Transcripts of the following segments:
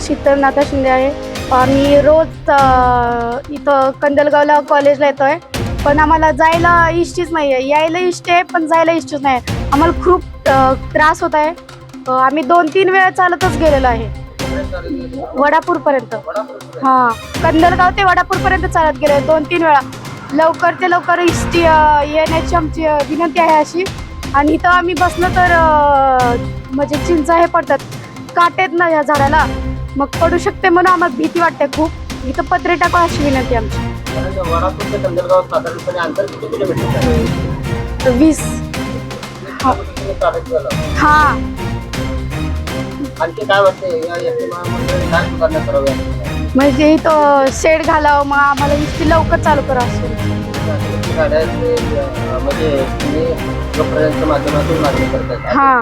शीतलनाथा शिंदे आहे. आम्ही रोज इथं कंदलगावला कॉलेजला येतो आहे पण आम्हाला जायला इष्टीच नाही आहे यायला इष्ट आहे पण जायला इष्टीच नाही आहे. आम्हाला खूप त्रास होत आहे. आम्ही दोन तीन वेळा चालतच गेलेलो आहे. वडापूरपर्यंत. हां. कंदलगाव ते वडापूरपर्यंत चालत गेलो दोन तीन वेळा. लवकर ते लवकर इष्टी येण्याची आमची विनंती आहे अशी. आणि इथं आम्ही बसलो तर म्हणजे चिंचा हे पडतात. काटेत ना या झाडाला. मग पडू शकते म्हणून आम्हाला भीती वाटते खूप. इथं पत्रे टाका अशी विनंती आमची. वडापूर ते कंदरगाव साधारणपणे अंतर किती किलोमीटर आहे वीस. हा. तुम्ही चालत गेला. हां. आणखी काय वाटते या एस महामंडळाने काय सुधारणा करावी यामध्ये? म्हणजे इथं शेड घालावं मग आम्हाला इष्टी लवकर चालू करा अशी गाड्याचे अं, म्हणजे तुम्ही माध्यमातून मागणी करतात हा.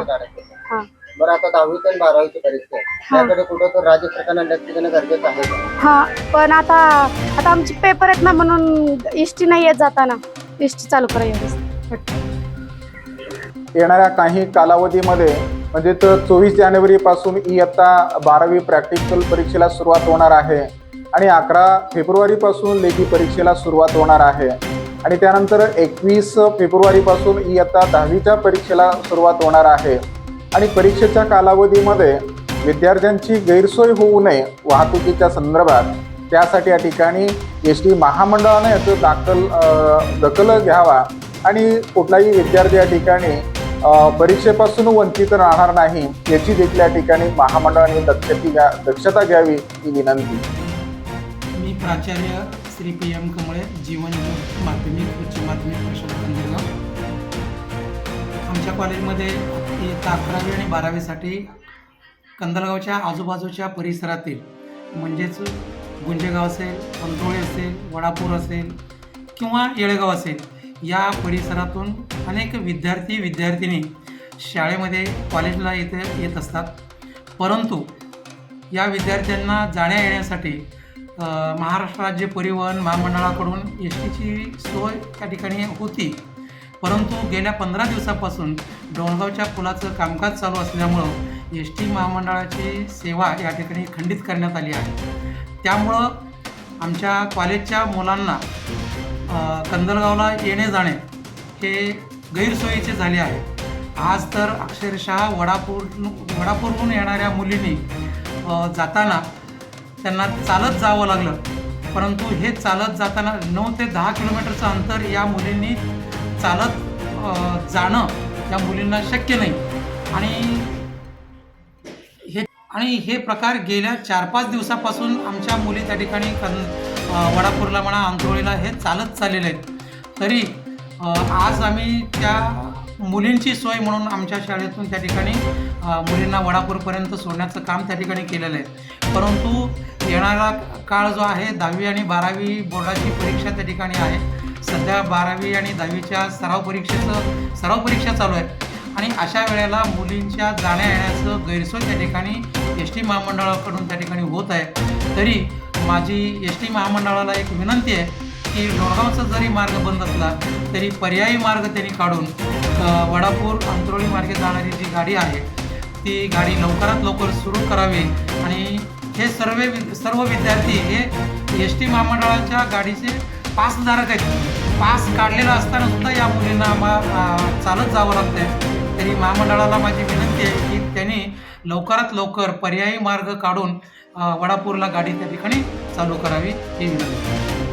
हां. बरं आता दहावीची आणि बारावीची परीक्षा आहे. हा. त्याकडे कुठं तर राज्य सरकारनं लक्ष देणं गरजेचं आहे. का? हां पण आता आता आमचे पेपर आहेत ना म्हणून इष्टी नाही येत जाताना. इष्टी चालू करा एवढंच. येणाऱ्या काही कालावधीमध्ये म्हणजे तर चोवीस जानेवारीपासून इयत्ता बारावी प्रॅक्टिकल परीक्षेला सुरुवात होणार आहे. आणि अकरा फेब्रुवारीपासून लेखी परीक्षेला सुरुवात होणार आहे. आणि त्यानंतर एकवीस फेब्रुवारीपासून इयत्ता दहावीच्या परीक्षेला सुरुवात होणार आहे. आणि परीक्षेच्या कालावधीमध्ये विद्यार्थ्यांची गैरसोय होऊ नये वाहतुकीच्या संदर्भात. त्यासाठी या ठिकाणी एस टी महामंडळाने याचं दाखल दखल घ्यावा आणि कुठलाही विद्यार्थी या ठिकाणी परीक्षेपासून वंचित राहणार नाही याची देखील या ठिकाणी महामंडळाने दक्षती घ्या दक्षता घ्यावी ही विनंती. मी प्राचार्य श्री पी एम कमळे जीवन माध्यमिक उच्च माध्यमिक परिषद आमच्या कॉलेजमध्ये इयत्ता अकरावी आणि बारावीसाठी कंदलगावच्या आजूबाजूच्या परिसरातील म्हणजेच गुंजेगाव असेल पंतोळी असेल वडापूर असेल किंवा येळेगाव असेल या परिसरातून अनेक विद्यार्थी विद्यार्थिनी शाळेमध्ये कॉलेजला येते येत असतात. परंतु या विद्यार्थ्यांना जाण्या येण्यासाठी महाराष्ट्र राज्य परिवहन महामंडळाकडून एस टीची सोय त्या ठिकाणी होती. परंतु गेल्या पंधरा दिवसापासून डोणगावच्या पुलाचं कामकाज चालू असल्यामुळं एस टी महामंडळाची सेवा या ठिकाणी खंडित करण्यात आली आहे. त्यामुळं आमच्या कॉलेजच्या मुलांना कंदलगावला येणे जाणे हे गैरसोयीचे झाले आहे. आज तर अक्षरशः वडापूर वडापूरहून येणाऱ्या मुलींनी जाताना त्यांना चालत जावं लागलं. परंतु हे चालत जाताना नऊ ते दहा किलोमीटरचं अंतर या मुलींनी चालत जाणं त्या मुलींना शक्य नाही. आणि हे आणि हे प्रकार गेल्या चार पाच दिवसापासून आमच्या मुली त्या ठिकाणी कन वडापूरला म्हणा आंतरोळीला हे चालत चाललेले आहेत. तरी आज आम्ही त्या मुलींची सोय म्हणून आमच्या शाळेतून त्या ठिकाणी मुलींना वडापूरपर्यंत सोडण्याचं काम त्या ठिकाणी केलेलं आहे. परंतु येणारा काळ जो आहे दहावी आणि बारावी बोर्डाची परीक्षा त्या ठिकाणी आहे. सध्या बारावी आणि दहावीच्या सराव परीक्षेचं सराव परीक्षा चालू आहे आणि अशा वेळेला मुलींच्या जाण्या येण्याचं गैरसोय त्या ठिकाणी एस टी महामंडळाकडून त्या ठिकाणी होत आहे. तरी माझी एस टी महामंडळाला एक विनंती आहे की डोरगावचा जरी मार्ग बंद असला तरी पर्यायी मार्ग त्यांनी काढून वडापूर अंतरोळी मार्गे जाणारी जी गाडी आहे ती गाडी लवकरात लवकर सुरू करावी. आणि हे सर्व वि- सर्व विद्यार्थी हे एस टी महामंडळाच्या गाडीचे पासधारक आहेत. पास काढलेला असताना सुद्धा या मुलींना आम्हा चालत जावं लागतंय. तरी महामंडळाला माझी विनंती आहे की त्यांनी लवकरात लवकर पर्यायी मार्ग काढून वडापूरला गाडी त्या ठिकाणी चालू करावी ही विनंती.